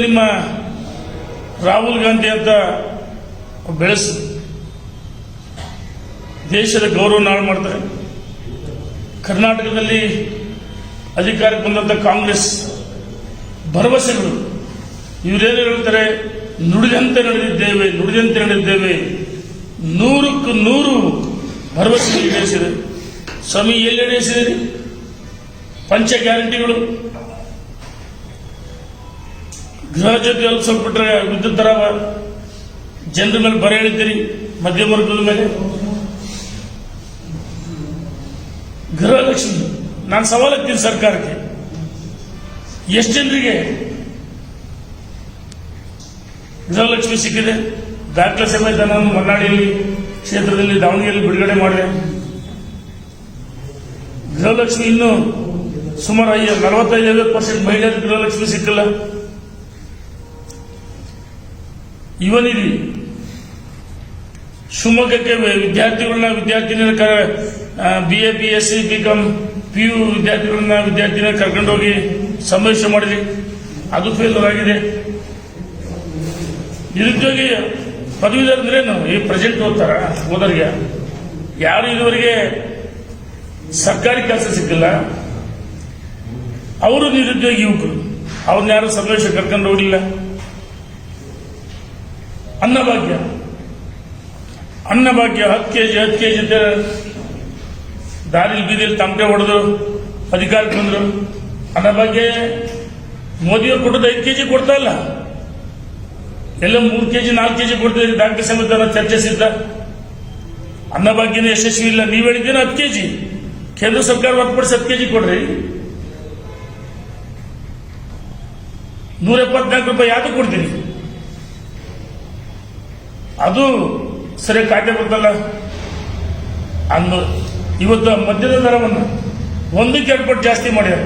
ನಿಮ್ಮ ರಾಹುಲ್ ಗಾಂಧಿ ಅಂತ ಬೆಳೆಸ. ದೇಶದ ಗೌರವ ನಾಳು ಮಾಡ್ತಾರೆ. ಕರ್ನಾಟಕದಲ್ಲಿ ಅಧಿಕಾರಕ್ಕೆ ಬಂದಂತ ಕಾಂಗ್ರೆಸ್ ಭರವಸೆಗಳು. ಇವರೇನು ಹೇಳ್ತಾರೆ? ನುಡಿದಂತೆ ನಡೆದಿದ್ದೇವೆ ನುಡಿದಂತೆ ನಡೆದಿದ್ದೇವೆ. ನೂರಕ್ಕೂ ನೂರು ಭರವಸೆಗಳು ಈಡೇರಿಸಿದೆ ಸ್ವಾಮಿ ಎಲ್ಲಿ ಈಡೇರಿಸಿದೆ ಪಂಚ ಗ್ಯಾರಂಟಿಗಳು. ಗೃಹ ಜೊತೆ ಅಲ್ಪ ಸ್ವಲ್ಪ ಬಿಟ್ರೆ ವಿದ್ಯುತ್ ದರ ಜನರ ಮೇಲೆ ಬರ ಹೇಳಿದ್ದೀರಿ ಮಧ್ಯಮ ವರ್ಗದ ಮೇಲೆ? ಗೃಹಲಕ್ಷ್ಮಿ ನಾನು ಸವಾಲು ಹಾಕ್ತೀನಿ ಸರ್ಕಾರಕ್ಕೆ. ಎಷ್ಟು ಜನರಿಗೆ ಗೃಹಲಕ್ಷ್ಮಿ ಸಿಕ್ಕಿದೆ? ದಾಖಲೆ ಸಮೇತ ನಾನು ಮಲ್ನಾಡಿಯಲ್ಲಿ, ಕ್ಷೇತ್ರದಲ್ಲಿ ದಾವಣಗೆರೆಯಲ್ಲಿ ಬಿಡುಗಡೆ ಮಾಡಿದೆ. ಗೃಹಲಕ್ಷ್ಮಿ ಇನ್ನು ಸುಮಾರು ಐ ನಲವತ್ತೈದು, ಐವತ್ತು ಪರ್ಸೆಂಟ್ ಮಹಿಳೆಯರಿಗೆ ಗೃಹಲಕ್ಷ್ಮಿ ಸಿಕ್ಕಿಲ್ಲ. ಇವನಿರಿ ಶಿವಮೊಗ್ಗಕ್ಕೆ ವಿದ್ಯಾರ್ಥಿಗಳನ್ನ ವಿದ್ಯಾರ್ಥಿನಿಯರ B A B S C B com P U ವಿದ್ಯಾರ್ಥಿಗಳನ್ನ ವಿದ್ಯಾರ್ಥಿನ ಕರ್ಕೊಂಡೋಗಿ ಸಮಾವೇಶ ಮಾಡಿದ್ರಿ ಅದು ಫೇಲ್ಯೂರ್ ಆಗಿದೆ. ನಿರುದ್ಯೋಗಿ ಪದವೀಧರ ಅಂದ್ರೇನು ಈ ಪ್ರೆಸೆಂಟ್ ಓದ್ತಾರ, ಓದರಿಗೆ. ಯಾರು ಇದುವರೆಗೆ ಸರ್ಕಾರಿ ಕೆಲಸ ಸಿಕ್ಕಿಲ್ಲ. ಅವರು ನಿರುದ್ಯೋಗಿ ಯುವಕರು. ಅವ್ರನ್ನ ಯಾರು ಸಮಾವೇಶ ಕರ್ಕೊಂಡು ಹೋಗಿಲ್ಲ ಅನ್ನಭಾಗ್ಯ ಅನ್ನಭಾಗ್ಯ ಹತ್ತು ಕೆ ಜಿ ಹತ್ತು ಕೆ ಜಿ ಅಂತ ದಾರಿಲಿ ಬೀದಿಲಿ ತಮಟೆ ಹೊಡೆದು ಅಧಿಕಾರಕ್ಕೆ ಬಂದರು. ಅನ್ನಭಾಗ್ಯ ಮೋದಿಯವ್ರು ಕೊಟ್ಟದ್ದು ಐದು ಕೆಜಿ ಕೊಡ್ತಾ ಇಲ್ಲ. ಎಲ್ಲ ಮೂರು ಕೆ ಜಿ ನಾಲ್ಕು ಕೆ ಕೆಜಿ ಕೊಡ್ತಿದ್ದೀರಿ. ಡಾಕ್ಟರ್ ಸಮೇತ ಚರ್ಚಿಸಿದ್ದ ಅನ್ನಭಾಗ್ಯನ ಯಶಸ್ವಿ ಇಲ್ಲ. ನೀವು ಹೇಳಿದ್ದೀನಿ ಹತ್ತು ಕೆಜಿ? ಕೇಂದ್ರ ಸರ್ಕಾರ ಹೊರತುಪಡಿಸಿ ಹತ್ತು ಕೆಜಿ ಕೊಡ್ರಿ. ನೂರ ಎಪ್ಪತ್ನಾಲ್ಕು ರೂಪಾಯಿ ಯಾವುದು ಕೊಡ್ತೀರಿ? ಅದು ಸರಿ ಕಾಯ್ದೆ ಬರ್ತಲ್ಲ ಅಂದು ಇವತ್ತು ಮದ್ಯದ ದರವನ್ನು ಒಂದಕ್ಕೆ ಎರಡು ಪಟ್ಟು ಜಾಸ್ತಿ ಮಾಡ್ಯಾರ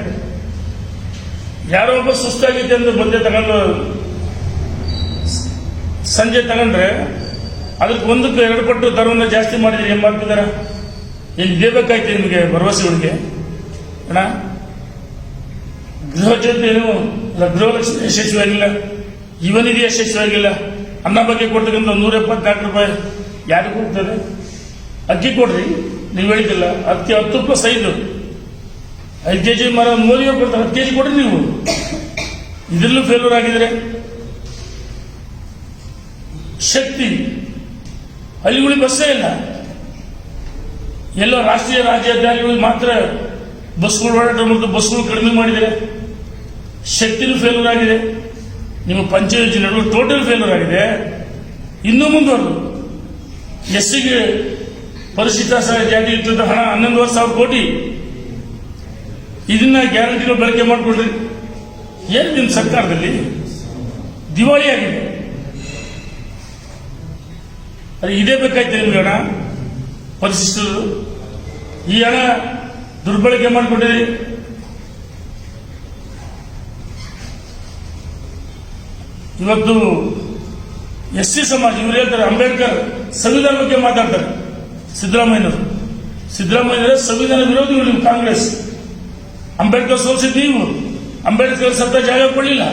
ಯಾರೋ ಒಬ್ಬ ಸುಸ್ತಾಗಿದೆ ಅಂದ್ರೆ ಮದ್ಯ ತಗೊಂಡು ಸಂಜೆ ತಗೊಂಡ್ರೆ ಅದಕ್ಕೆ ಒಂದಕ್ಕೆ ಎರಡು ಪಟ್ಟು ದರವನ್ನು ಜಾಸ್ತಿ ಮಾಡಿದ್ರೆ ಏನ್ ಮಾಡ್ತಿದಾರ? ಏನ್ ಇದೇ ಬೇಕಾಯ್ತು ನಿಮಗೆ ಭರವಸೆಗಳಿಗೆ ಅಣ್ಣ, ಗೃಹ ಜೊತೆ ಏನು ಗೃಹ ಗೃಹಲಕ್ಷ್ಮಿ ಯಶಸ್ವಿಯಾಗಿಲ್ಲ, ಇವನಿಗೆ ಯಶಸ್ವಿಯಾಗಿಲ್ಲ. ಅನ್ನ ಬಗ್ಗೆ ಕೊಡ್ತಕ್ಕಂಥ ನೂರ ಎಪ್ಪತ್ನಾಲ್ಕು ರೂಪಾಯಿ ಯಾರಿಗೆ ಕೊಡ್ತಾರೆ ಅಕ್ಕಿ ಕೊಡ್ರಿ, ನೀವು ಹೇಳಿದ್ದಿಲ್ಲ. ಅಕ್ಕಿ ಹತ್ತು ಪ್ಲಸ್ ಐದು ಕೆ ಜಿ ಮರ ಮೋದಿ ಕೊಡ್ತಾರೆ, ಹತ್ತು ಕೆ ಜಿ ಕೊಡ್ರಿ ನೀವು. ಇದರಲ್ಲೂ ಫೇಲ್ಯೂರ್ ಆಗಿದ್ರೆ? ಶಕ್ತಿ. ಹಳ್ಳಿಗಳಿಗೆ ಬಸ್ಸೇ ಇಲ್ಲ. ಎಲ್ಲ ರಾಷ್ಟ್ರೀಯ ರಾಜಧಾನಿಗಳಿಗೆ ಮಾತ್ರ ಬಸ್ಗಳು ಓಡಾಟ ಮತ್ತು ಬಸ್ಗಳು ಕಡಿಮೆ ಮಾಡಿದರೆ ಶಕ್ತಿನೂ ಫೇಲ್ಯೂರ್ ಆಗಿದೆ. ನಿಮ್ಮ ಪಂಚಾಯತ್ ನಡುವೆ ಟೋಟಲ್ ಫೇಲ್ಯೂರ್ ಆಗಿದೆ. ಇನ್ನೂ ಮುಂದುವರೆದು. ಎಸ್ಸಿಗೆ ಪರಿಶಿಷ್ಟ ಜಾತಿ ಇಟ್ಟಿದ್ದ ಹಣ ಹನ್ನೊಂದುವರೆ ಸಾವಿರ ಕೋಟಿ. ಇದನ್ನ ಗ್ಯಾರಂಟಿಗಳು ಬಳಕೆ ಮಾಡಿಕೊಡ್ರಿ ಏನು ನಿಮ್ಮ ಸರ್ಕಾರದಲ್ಲಿ? ದಿವಾಳಿ ಆಗಿದೆ. ಅದು ಇದೇ ಬೇಕಾಯ್ತು ನಿಮ್ಗೆ ಹಣ? ಪರಿಶಿಷ್ಟರು ಈ ಹಣ ದುರ್ಬಳಕೆ ಮಾಡಿಕೊಂಡಿರಿ. ಇವತ್ತು ಎಸ್ ಸಿ ಸಮಾಜ, ಇವ್ರು ಹೇಳ್ತಾರೆ, ಅಂಬೇಡ್ಕರ್ ಸಂವಿಧಾನ ಬಗ್ಗೆ ಮಾತಾಡ್ತಾರೆ, ಸಿದ್ದರಾಮಯ್ಯನವರು. ಸಿದ್ದರಾಮಯ್ಯನವರ ಸಂವಿಧಾನ ವಿರೋಧಿಗಳು ನೀವು ಕಾಂಗ್ರೆಸ್. ಅಂಬೇಡ್ಕರ್ ಸೋಲಿಸಿದ್ ನೀವು. ಅಂಬೇಡ್ಕರ್ ಸತ್ತ ಜಾಗ ಕೊಡಲಿಲ್ಲ.